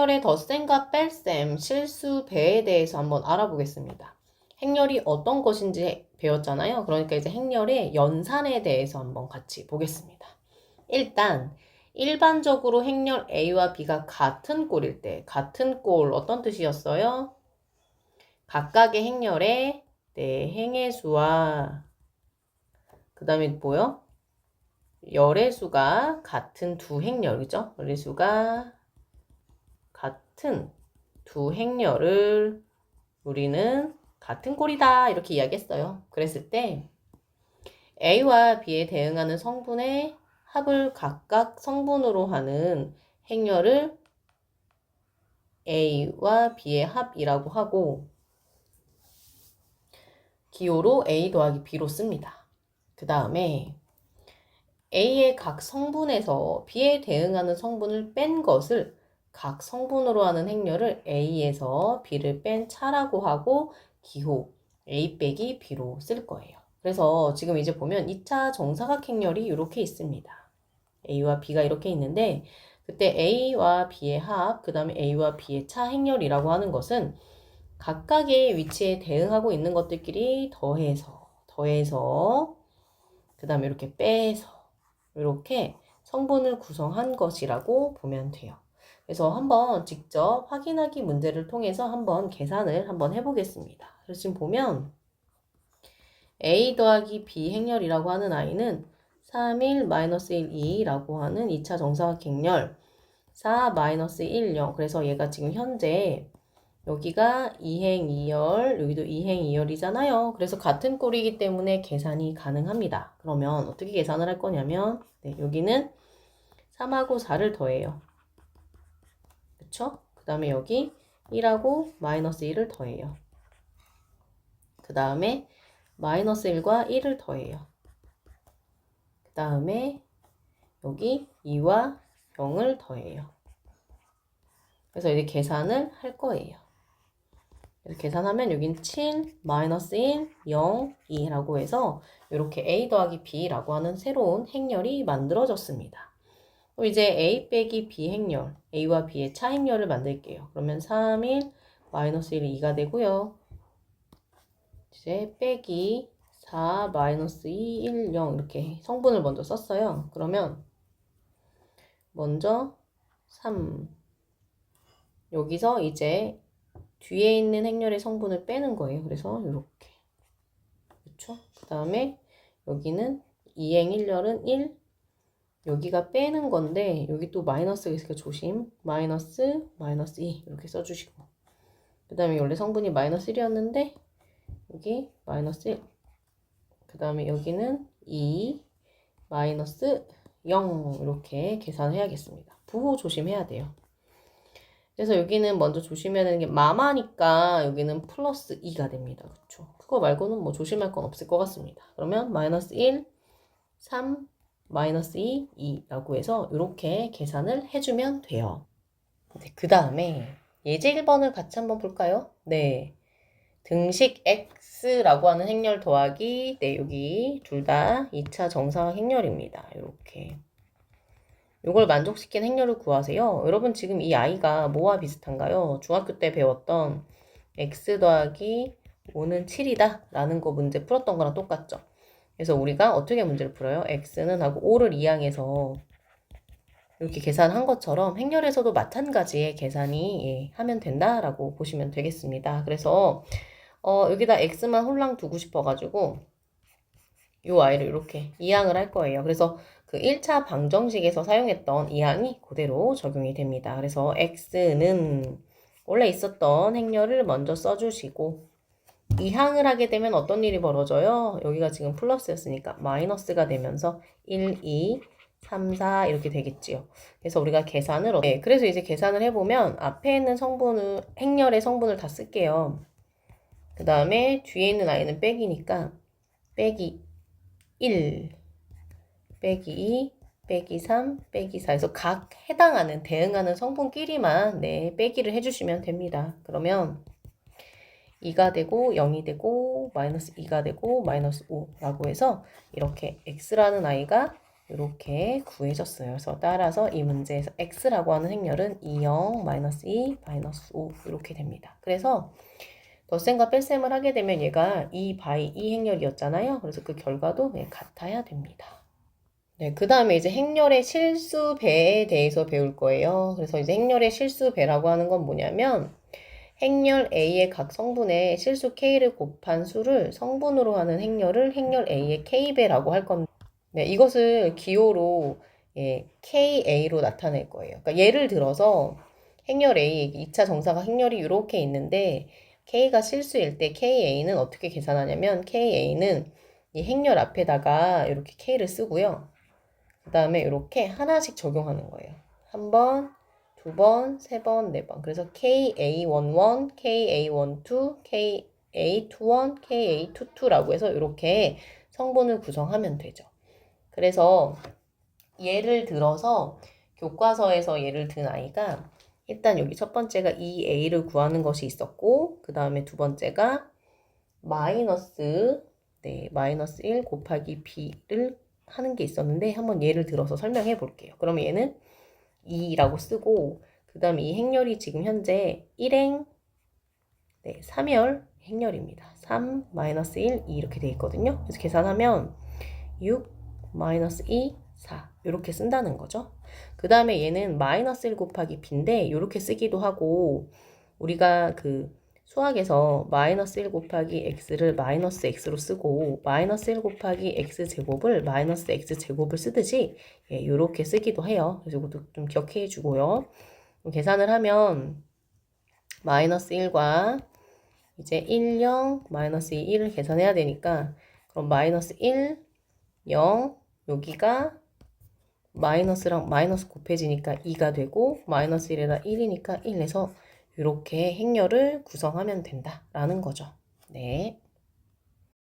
행렬의 덧셈과 뺄셈, 실수, 배에 대해서 한번 알아보겠습니다. 행렬이 어떤 것인지 배웠잖아요. 그러니까 이제 행렬의 연산에 대해서 한번 같이 보겠습니다. 일단 일반적으로 행렬 A와 B가 같은 꼴일 때 같은 꼴 어떤 뜻이었어요? 각각의 행렬의 네, 행의 수와 그 다음에 뭐요? 열의 수가 같은 두 행렬이죠. 열의 수가 같은 두 행렬을 우리는 같은 꼴이다 이렇게 이야기했어요. 그랬을 때 A와 B에 대응하는 성분의 합을 각각 성분으로 하는 행렬을 A와 B의 합이라고 하고 기호로 A 더하기 B로 씁니다. 그 다음에 A의 각 성분에서 B에 대응하는 성분을 뺀 것을 각 성분으로 하는 행렬을 A에서 B를 뺀 차라고 하고 기호 A 빼기 B로 쓸 거예요. 그래서 지금 이제 보면 2차 정사각 행렬이 이렇게 있습니다. A와 B가 이렇게 있는데 그때 A와 B의 합, 그 다음에 A와 B의 차 행렬이라고 하는 것은 각각의 위치에 대응하고 있는 것들끼리 더해서 더해서 그 다음에 이렇게 빼서 이렇게 성분을 구성한 것이라고 보면 돼요. 그래서 한번 직접 확인하기 문제를 통해서 한번 계산을 한번 해보겠습니다. 그래서 지금 보면 A 더하기 B 행렬이라고 하는 아이는 3, 1, 마이너스 1, 2라고 하는 2차 정사각 행렬 4, 마이너스 1, 0 그래서 얘가 지금 현재 여기가 2행 2열, 여기도 2행 2열이잖아요. 그래서 같은 꼴이기 때문에 계산이 가능합니다. 그러면 어떻게 계산을 할 거냐면 네, 여기는 3하고 4를 더해요. 그쵸? 그 다음에 여기 1하고 마이너스 1을 더해요. 그 다음에 마이너스 1과 1을 더해요. 그 다음에 여기 2와 0을 더해요. 그래서 이제 계산을 할 거예요. 계산하면 여긴 7, 마이너스 1, 0, 2라고 해서 이렇게 A 더하기 B라고 하는 새로운 행렬이 만들어졌습니다. 그럼 이제 A 빼기 B 행렬, A와 B의 차 행렬을 만들게요. 그러면 3, 1, 마이너스 1, 2가 되고요. 이제 빼기 4, 마이너스 2, 1, 0 이렇게 성분을 먼저 썼어요. 그러면 먼저 3 여기서 이제 뒤에 있는 행렬의 성분을 빼는 거예요. 그래서 이렇게 그렇죠? 그 다음에 여기는 2행 1열은 1 여기가 빼는 건데 여기 또 마이너스가 있으니까 조심 마이너스 마이너스 2 이렇게 써주시고 그 다음에 원래 성분이 마이너스 1이었는데 여기 마이너스 1. 그 다음에 여기는 2 마이너스 0 이렇게 계산해야겠습니다. 부호 조심해야 돼요. 그래서 여기는 먼저 조심해야 되는 게 마마니까 여기는 플러스 2가 됩니다. 그렇죠? 그거 말고는 뭐 조심할 건 없을 것 같습니다. 그러면 마이너스 1, 3, 마이너스 2, 2라고 해서 이렇게 계산을 해주면 돼요. 네, 그 다음에 예제 1번을 같이 한번 볼까요? 네. 등식 x라고 하는 행렬 더하기 네 여기 둘 다 2차 정사각 행렬입니다. 이렇게 이걸 만족시킨 행렬을 구하세요. 여러분 지금 이 아이가 뭐와 비슷한가요? 중학교 때 배웠던 x 더하기 5는 7이다 라는 거 문제 풀었던 거랑 똑같죠. 그래서 우리가 어떻게 문제를 풀어요? x는 하고 5를 이항해서 이렇게 계산한 것처럼 행렬에서도 마찬가지의 계산이 예, 하면 된다라고 보시면 되겠습니다. 그래서 어, 여기다 x만 홀랑 두고 싶어가지고 이 아이를 이렇게 이항을 할 거예요. 그래서 그 1차 방정식에서 사용했던 이항이 그대로 적용이 됩니다. 그래서 x는 원래 있었던 행렬을 먼저 써주시고 이항을 하게 되면 어떤 일이 벌어져요? 여기가 지금 플러스였으니까 마이너스가 되면서 1, 2, 3, 4 이렇게 되겠지요. 그래서 우리가 계산을 어- 네, 그래서 이제 계산을 해보면 앞에 있는 성분을 행렬의 성분을 다 쓸게요. 그 다음에 뒤에 있는 아이는 빼기니까 빼기 1 빼기 2 빼기 3 빼기 4 해서 각 해당하는 대응하는 성분끼리만 네 빼기를 해주시면 됩니다. 그러면 2가 되고 0이 되고 마이너스 2가 되고 마이너스 5라고 해서 이렇게 x라는 아이가 이렇게 구해졌어요. 그래서 따라서 이 문제에서 x라고 하는 행렬은 2, 0, 마이너스 2, 마이너스 5 이렇게 됩니다. 그래서 덧셈과 뺄셈을 하게 되면 얘가 2 바이 2 행렬이었잖아요. 그래서 그 결과도 네, 같아야 됩니다. 네, 그 다음에 이제 행렬의 실수배에 대해서 배울 거예요. 그래서 이제 행렬의 실수배라고 하는 건 뭐냐면 행렬 A의 각 성분에 실수 K를 곱한 수를 성분으로 하는 행렬을 행렬 A의 K배라고 할 겁니다. 네, 이것을 기호로 예, KA로 나타낼 거예요. 그러니까 예를 들어서 행렬 A, 2차 정사각 행렬이 이렇게 있는데 K가 실수일 때 KA는 어떻게 계산하냐면 KA는 이 행렬 앞에다가 이렇게 K를 쓰고요. 그 다음에 이렇게 하나씩 적용하는 거예요. 한 번, 두 번, 세 번, 네 번. 그래서 KA11, KA12, KA21, KA22라고 해서 이렇게 성분을 구성하면 되죠. 그래서 예를 들어서 교과서에서 예를 든 아이가 일단 여기 첫 번째가 2a를 구하는 것이 있었고 그 다음에 두 번째가 마이너스 네, 마이너스 1 곱하기 b를 하는 게 있었는데 한번 예를 들어서 설명해 볼게요. 그러면 얘는 2라고 쓰고 그 다음에 이 행렬이 지금 현재 1행 네, 3열 행렬입니다. 3 마이너스 1 2 이렇게 돼 있거든요. 그래서 계산하면 6 마이너스 2 4 이렇게 쓴다는 거죠. 그 다음에 얘는 마이너스 1 곱하기 b인데 이렇게 쓰기도 하고 우리가 그 수학에서 마이너스 1 곱하기 x를 마이너스 x로 쓰고 마이너스 1 곱하기 x 제곱을 마이너스 x 제곱을 쓰듯이 예, 이렇게 쓰기도 해요. 그래서 이것도 좀 기억해 주고요. 계산을 하면 마이너스 1과 이제 1, 0, 마이너스 2, 1을 계산해야 되니까 그럼 마이너스 1, 0 여기가 마이너스랑 마이너스 곱해지니까 2가 되고 마이너스 1에다 1이니까 1에서 이렇게 행렬을 구성하면 된다라는 거죠. 네.